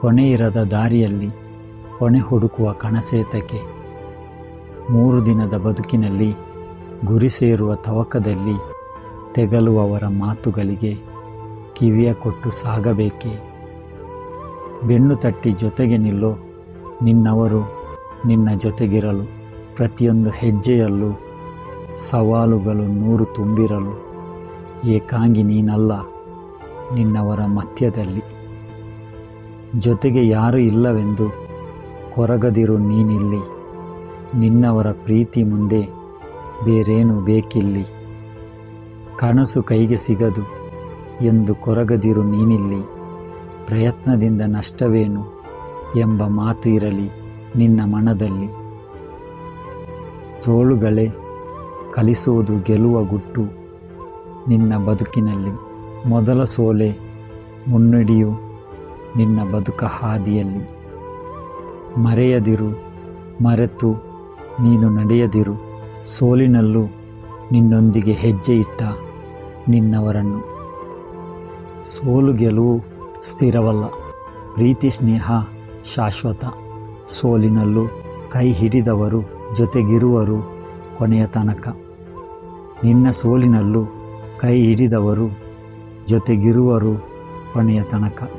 ಕೊನೆಯಿರದ ದಾರಿಯಲ್ಲಿ ಕೊನೆ ಹುಡುಕುವ ಕಣಸೇತಕ್ಕೆ ಮೂರು ದಿನದ ಬದುಕಿನಲ್ಲಿ ಗುರಿ ಸೇರುವ ತವಕದಲ್ಲಿ ತೆಗಲುವವರ ಮಾತುಗಳಿಗೆ ಕಿವಿಯ ಕೊಟ್ಟು ಸಾಗಬೇಕೆ? ಬೆನ್ನು ತಟ್ಟಿ ಜೊತೆಗೆ ನಿಲ್ಲೋ, ನಿನ್ನವರು ನಿನ್ನ ಜೊತೆಗಿರಲು ಪ್ರತಿಯೊಂದು ಹೆಜ್ಜೆಯಲ್ಲೂ ಸವಾಲುಗಳು ನೂರು ತುಂಬಿರಲು ಏಕಾಂಗಿ ನೀನಲ್ಲ ನಿನ್ನವರ ಮಧ್ಯದಲ್ಲಿ. ಜೊತೆಗೆ ಯಾರೂ ಇಲ್ಲವೆಂದು ಕೊರಗದಿರು ನೀನಿಲ್ಲಿ. ನಿನ್ನವರ ಪ್ರೀತಿ ಮುಂದೆ ಬೇರೇನು ಬೇಕಿಲ್ಲಿ. ಕನಸು ಕೈಗೆ ಸಿಗದು ಎಂದು ಕೊರಗದಿರು ನೀನಿಲ್ಲಿ. ಪ್ರಯತ್ನದಿಂದ ನಷ್ಟವೇನು ಎಂಬ ಮಾತು ಇರಲಿ ನಿನ್ನ ಮನದಲ್ಲಿ. ಸೋಳುಗಳೇ, ಕಲಿಸುವುದು ಗೆಲುವ ಗುಟ್ಟು ನಿನ್ನ ಬದುಕಿನಲ್ಲಿ. ಮೊದಲ ಸೋಲೆ ಮುನ್ನಡೆಯು ನಿನ್ನ ಬದುಕ ಹಾದಿಯಲ್ಲಿ. ಮರೆಯದಿರು, ಮರೆತು ನೀನು ನಡೆಯದಿರು, ಸೋಲಿನಲ್ಲೂ ನಿನ್ನೊಂದಿಗೆ ಹೆಜ್ಜೆ ಇಟ್ಟ ನಿನ್ನವರನ್ನು. ಸೋಲು ಗೆಲುವು ಸ್ಥಿರವಲ್ಲ, ಪ್ರೀತಿ ಸ್ನೇಹ ಶಾಶ್ವತ. ಸೋಲಿನಲ್ಲೂ ಕೈ ಹಿಡಿದವರು ಜೊತೆಗಿರುವರು ಕೊನೆಯ ತನಕ. ನಿನ್ನ ಸೋಲಿನಲ್ಲೂ ಕೈ ಹಿಡಿದವರು ಜೊತೆಗಿರುವರು ಕೊನೆಯ ತನಕ.